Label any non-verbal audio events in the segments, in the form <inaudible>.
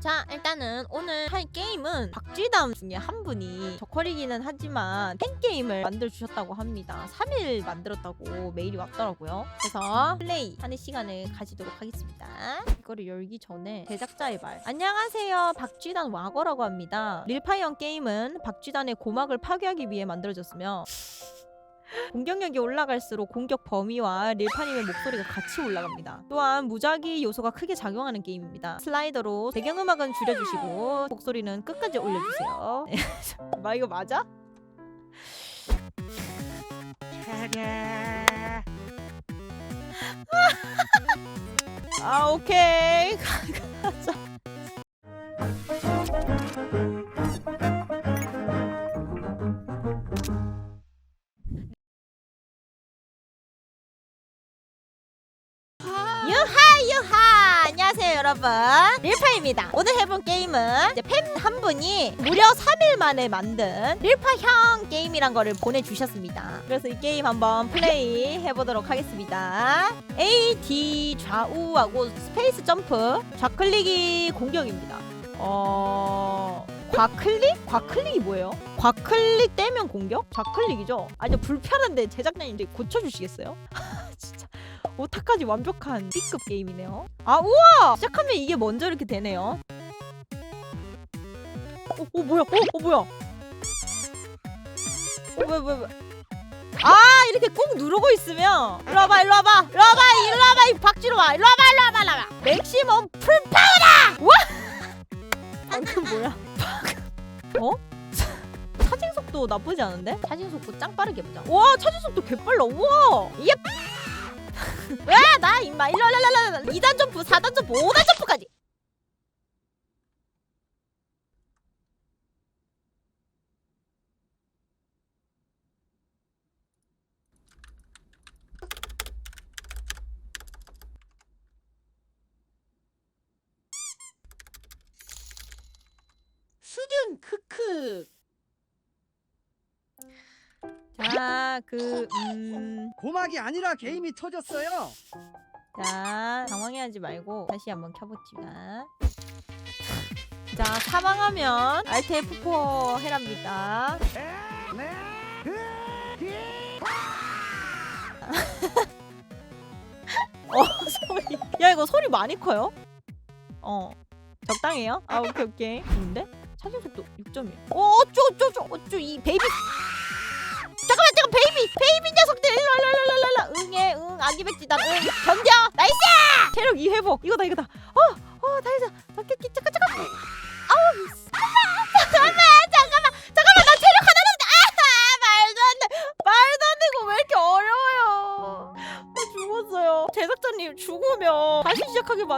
자 일단은 오늘 할 게임은 박쥐담 중에 한 분이 저퀄이기는 하지만 팬게임을 만들어 주셨다고 합니다. 3일 만들었다고 메일이 왔더라고요. 그래서 플레이 하는 시간을 가지도록 하겠습니다. 이거를 열기 전에 제작자의 말. 안녕하세요. 박쥐단 와거라고 합니다. 릴파이언 게임은 박쥐단의 고막을 파괴하기 위해 만들어졌으며 공격력이 올라갈수록 공격 범위와 릴파님의 목소리가 같이 올라갑니다. 또한 무작위 요소가 크게 작용하는 게임입니다. 슬라이더로 배경음악은 줄여주시고 목소리는 끝까지 올려주세요. <laughs> <laughs> 마 이거 맞아? <laughs> 아 오케이 가자. 여러분 릴파입니다 오늘 해본 게임은 이제 팬 한 분이 무려 3일 만에 만든 릴파형 게임이란 거를 보내주셨습니다 그래서 이 게임 한번 플레이 해보도록 하겠습니다 A, D 좌우하고 스페이스 점프 좌클릭이 공격입니다 어... 과클릭? 과클릭이 뭐예요? 과클릭 떼면 공격? 좌클릭이죠? 아니 불편한데 제작자님 이제 고쳐주시겠어요? <laughs> 진짜 오타까지 완벽한 B급 게임이네요. 아 우와! 시작하면 이게 먼저 이렇게 되네요. 어, 어 뭐야? 어, 어 뭐야? 어 뭐야 뭐야 뭐야? 아 이렇게 꾹 누르고 있으면 일로 와봐 일로 와봐 일로 와봐 일로 와봐 이 박쥐로 와 일로 와봐 일로 와봐 일로 와봐 맥시멈 풀파워다! 와! <laughs> 방금 뭐야? 방금 어? 속도 나쁘지 않은데? 차징 속도 짱 빠르게 보자. 와 차징 속도 개빨라. 우와. 예. 왜나 <laughs> 임마 일로 일로 일로 2단 점프 4단 점프 5단 점프까지 수준 크크 자그 음... 고막이 아니라 게임이 터졌어요. 자 당황해하지 말고 다시 한번 켜보지마 자 사망하면 Alt F4 해랍니다 <laughs> 어 소리 야 이거 소리 많이 커요? 어 적당해요? 아 오케이 오케이 좋은데? 차징 속도 6점이에요 어 어쭈 어쭈 어쭈 어쭈 이 베이비 잠깐만 잠깐 베이비 베이비 녀석들. 일로 일로 일로 일로 응애 응 아기 백지단 응 견뎌. 나이스! 체력 2 회복. 이거다 이거다. 어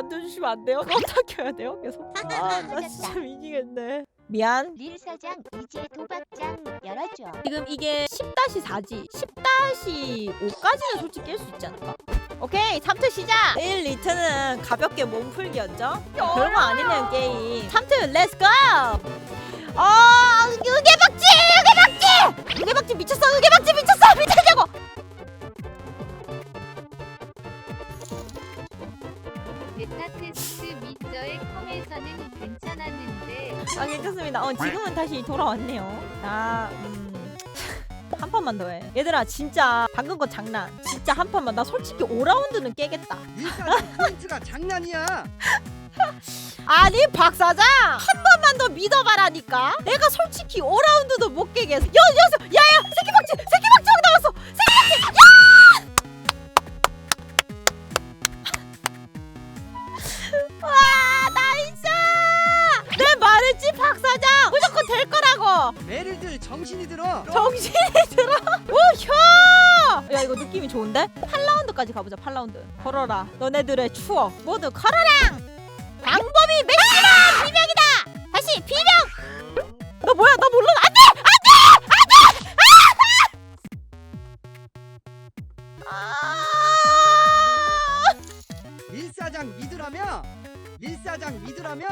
만들어주시면 안 돼요? 어떻게 해야 돼요 계속? 아나 진짜 미치겠네. 미안. 릴 사장 이제 도박장 열어줘. 지금 이게 10-4지. 10-5까지는 솔직히 깰 수 있지 않을까? 오케이 3트 시작! 1, 2트는 가볍게 몸풀기였죠? 별거 아니네요 게임. 3트 렛츠고 어 으개박쥐 으개박쥐 으개박쥐 미쳤어 으개박쥐 미쳤어! 미쳤냐 테스트 미저의 컴에서는 괜찮았는데 아 괜찮습니다 어 지금은 다시 돌아왔네요 자 음... <laughs> 한 판만 더 해. 얘들아 진짜 방금 거 장난. 진짜 한 판만. 나 솔직히 5라운드는 깨겠다. 일단 포인트가 장난이야. <laughs> 아니 박 사장 한 번만 더 믿어봐라니까 내가 솔직히 5라운드도 못 깨겠어 여 여기서 야 정신이 들어. <laughs> 오효! 야 이거 느낌이 좋은데? 8라운드까지 가보자 8라운드. 걸어라. 너네들의 추억. 모두 걸어라 사장 믿으라며.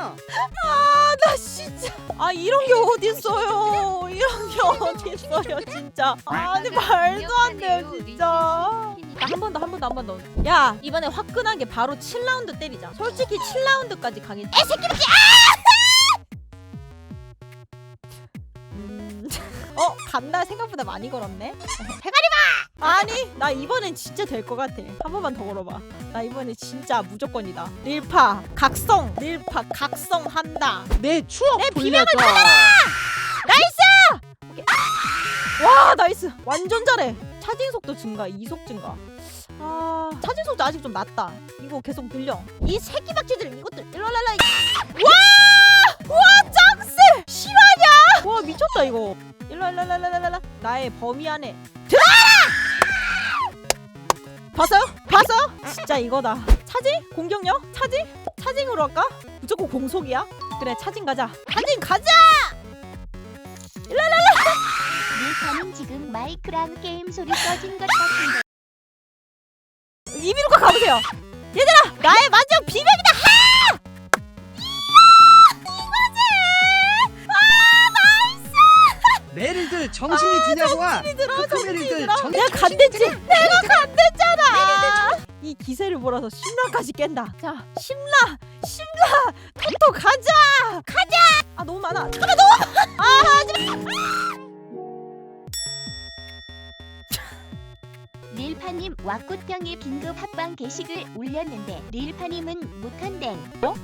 아나 진짜. 아 이런 게 어딨어요. 이런 게 <laughs> 어딨어요 진짜. 아니 말도 안 돼요 진짜. 한번 더 한 번 더 한 번 더 야 이번에 화끈하게 바로 7라운드 때리자. 솔직히 7라운드까지 가긴. 에 새끼 새끼! 아 반달 생각보다 많이 걸었네. <laughs> 대가리마! 아니 나 이번엔 진짜 될 것 같아. 한 번만 더 걸어봐. 나 이번에 진짜 무조건이다. 릴파 각성 릴파 각성한다. 내 추억 내 돌려줘. 와 나이스 완전 잘해. 차징 속도 증가 이속 증가. 아 차징 속도 아직 좀 낮다. 이거 계속 늘려. 이 새끼 박쥐들 이것들 일랄랄라. 와! 와 짱세! 실화냐? 와 미쳤다 이거. 일랄랄랄랄랄라. 나의 범위 안에 들어라! 봤어요? 봤어요? 진짜 이거다. 차징? 공격력? 차징? 차징으로 할까? 무조건 공속이야? 그래 차징 가자. 차징 가자! 밀파는 지금 마이크랑 게임 소리 꺼진 것 같은데 이비루가 가보세요. 얘들아, 나의 마지막 비명이다. 정- 내가 간댔지. 내가 간댔잖아. 이 기세를 몰아서 심라까지 깬다. 자, 심라, 심라, 토토 가자, 가자. 아 너무 많아. 잠깐만 너무 많아. 아 하지 마. <laughs> 릴파님 왁구병의 긴급 합방 게시글 올렸는데 릴파님은 못한댕 어?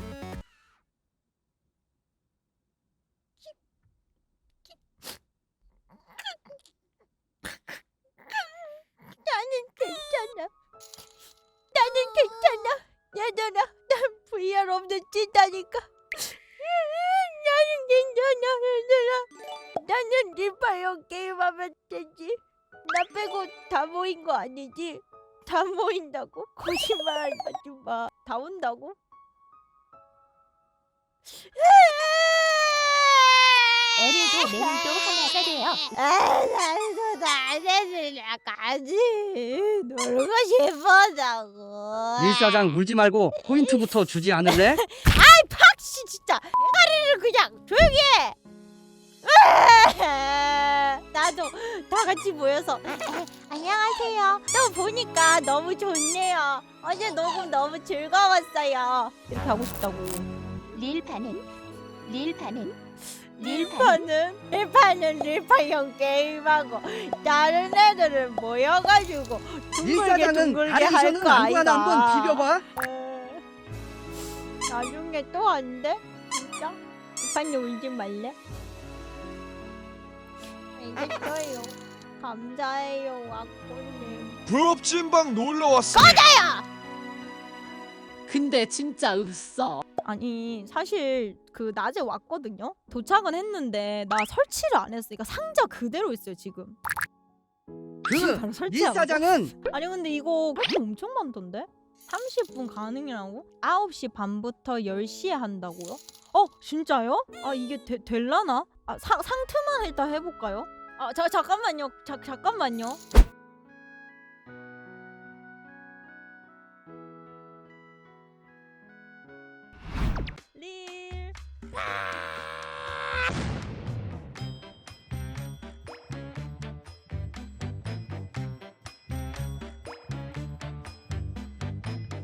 없는 찐다니까. 나는 괜찮아, 얘들아. 나는 리파이어 게임하면 되지. 나 빼고 다 모인 거 아니지? 다 모인다고? 거짓말 하지 마. 다 온다고? 에르도 메리도 하나가 돼요 아, 나도 가지. 놀고 싶어자고. 일사장 물지 말고 포인트부터 주지 않을래? <laughs> 팍씨 진짜 대가리를 그냥 조용히 해. 나도 다 같이 모여서 안녕하세요. 또 보니까 너무 좋네요. 어제 녹음 너무 즐거웠어요. 이렇게 하고 싶다고. 릴파는 릴파는 릴파는 릴파는 릴파는 릴파형 게임하고 다른 애들은 모여가지고 둥글게 일사장은 둥글게 할 바리션은 거 안구하나 아이가. 한번 비벼봐. 에, 나중에 또 안 돼? 진짜? 이판이 울지 말래? 알겠어요. 감사해요, 와꾸님. 부업진방 놀러 왔어. 근데 진짜 없어. 아니 사실 그 낮에 왔거든요. 도착은 했는데 나 설치를 안 했어. 그러니까 상자 그대로 있어요 지금. 지금 그 바로 설치하고. 일사장은 아니 근데 이거 그렇게 엄청 많던데? 30분 가능이라고? 9시 반부터 10시에 한다고요? 어 진짜요? 아 이게 되, 될라나? 아 상, 상트만 일단 해볼까요? 아 자, 잠깐만요 자, 잠깐만요